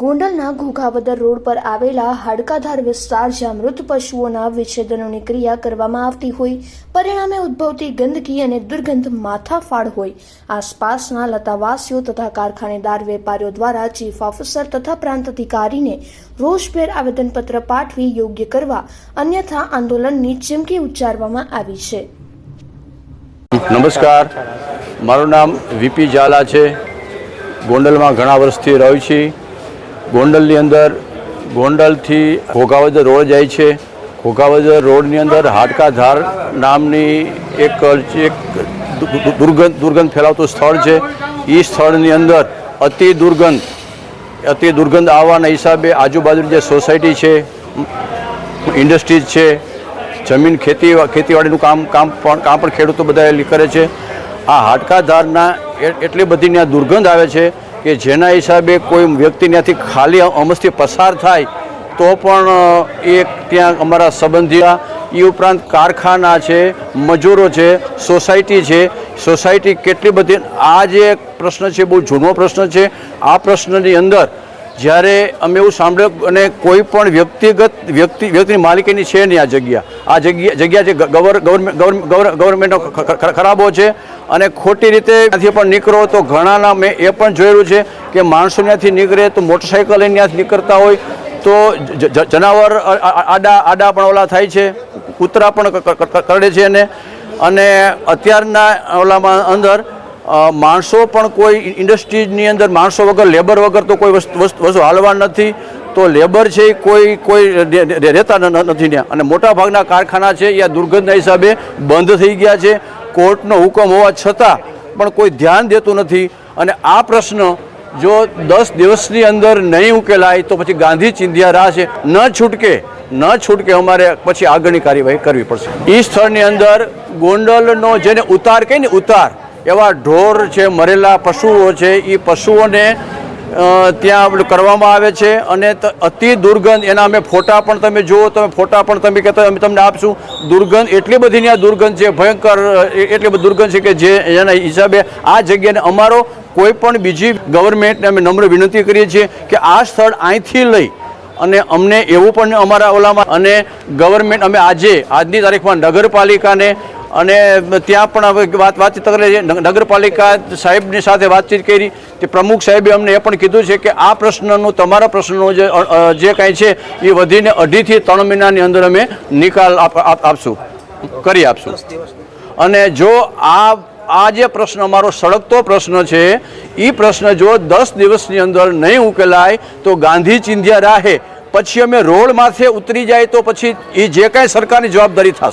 ગોંડલના ઘોઘાવદર રોડ પર આવેલા હાડકાધાર વિસ્તાર જ્યાં મૃત પશુઓના વિચ્છેદનોની ક્રિયા કરવામાં આવતી હોય, પરિણામે ઉદ્ભવતી ગંદકી અને દુર્ગંધ માથાફાડ હોય. આસપાસના લતાવાસીઓ તથા કારખાનેદાર વેપારીઓ દ્વારા ચીફ ઓફિસર તથા પ્રાંત અધિકારીને રોષભેર આવેદનપત્ર પાઠવી યોગ્ય કરવા અન્યથા આંદોલનની ચીમકી ઉચ્ચારવામાં આવી છે. નમસ્કાર. મારું નામ વીપી ઝાલા છે. ગોંડલમાં ઘણા વર્ષથી રહ્યું છું. ગોંડલની અંદર ગોંડલથી ઘોઘાવદર રોડ જાય છે. ઘોઘાવદર રોડની અંદર હાડકાધાર નામની એક એક દુર્ગંધ દુર્ગંધ ફેલાવતું સ્થળ છે. એ સ્થળની અંદર અતિ દુર્ગંધ અતિ દુર્ગંધ આવવાના હિસાબે આજુબાજુની જે સોસાયટી છે, ઇન્ડસ્ટ્રીઝ છે, જમીન ખેતી, ખેતીવાડીનું કામ કામ પણ કામ પણ ખેડૂતો બધા કરે છે. આ હાડકાધારના એટલી બધી ત્યાં દુર્ગંધ આવે છે કે જેના હિસાબે કોઈ વ્યક્તિ ત્યાંથી ખાલી અમસથી પસાર થાય, તો પણ એ ત્યાં અમારા સંબંધીઓ એ ઉપરાંત કારખાના છે, મજૂરો છે, સોસાયટી છે, સોસાયટી કેટલી બધી, આ જે પ્રશ્ન છે, બહુ જૂનો પ્રશ્ન છે, આ પ્રશ્નની અંદર જ્યારે અમે એવું સાંભળ્યું અને કોઈ પણ વ્યક્તિગત વ્યક્તિ વ્યક્તિની માલિકીની છે નહીં આ જગ્યા. આ જગ્યા જગ્યા જે ગવર ગવર્મેન્ટ ગવર્મેન્ટનો ખરાબો છે અને ખોટી રીતે ત્યાંથી પણ નીકળો તો ઘણાના મેં એ પણ જોયેલું છે કે માણસો ત્યાંથી નીકળે તો મોટરસાઇકલ ત્યાંથી નીકળતા હોય તો જનાવર આડા આડા પણ ઓલા થાય છે, કૂતરા પણ કરડે છે એને અને અત્યારના ઓલામાં અંદર માણસો પણ કોઈ ઇન્ડસ્ટ્રીઝની અંદર માણસો વગર લેબર વગર તો કોઈ વસ્તુ હાલવા નથી. તો લેબર છે કોઈ કોઈ રહેતા નથી ત્યાં. અને મોટા ભાગના કારખાના છે એ દુર્ગંધના હિસાબે બંધ થઈ ગયા છે. કોર્ટનો હુકમ હોવા છતાં પણ કોઈ ધ્યાન દેતું નથી. અને આ પ્રશ્ન જો દસ દિવસની અંદર નહીં ઉકેલાય તો પછી ગાંધી ચિંધ્યા રાહ છે. ન છૂટકે ન છૂટકે અમારે પછી આગળની કાર્યવાહી કરવી પડશે. એ સ્થળની અંદર ગોંડલનો જેને ઉતાર કહે ને ઉતાર એવા ઢોર છે, મરેલા પશુઓ છે એ પશુઓને ત્યાં કરવામાં આવે છે અને અતિ દુર્ગંધ, એના અમે ફોટા પણ તમે જુઓ, તમે ફોટા પણ તમે કહેતા અમે તમને આપશું. દુર્ગંધ એટલી બધી ત્યાં દુર્ગંધ છે ભયંકર એટલી બધી દુર્ગંધ છે કે જે એના હિસાબે આ જગ્યાને અમારો કોઈ પણ બીજી ગવર્મેન્ટને અમે નમ્ર વિનંતી કરીએ છીએ કે આ સ્થળ અહીંથી લઈ અને અમને એવું પણ અમારા ઓલામાં અને ગવર્મેન્ટ અમે આજે, આજની તારીખમાં નગરપાલિકાને અને ત્યાં પણ હવે વાત વાતચીત કરે નગરપાલિકા સાહેબની સાથે વાતચીત કરી તે પ્રમુખ સાહેબે અમને એ પણ કીધું છે કે આ પ્રશ્નનું, તમારા પ્રશ્નનો જે જે કાંઈ છે એ વધીને અઢીથી ત્રણ મહિનાની અંદર અમે નિકાલ આપ- આપ- આપશું. કરી આપશું. અને જો આ આ જે પ્રશ્ન, અમારો સળગતો પ્રશ્ન છે એ પ્રશ્ન જો દસ દિવસની અંદર નહીં ઉકેલાય, તો ગાંધી ચિંધ્યા રાહે. પછી અમે રોડ માથે ઉતરી જાય તો પછી એ જે કાંઈ સરકારની જવાબદારી થશે.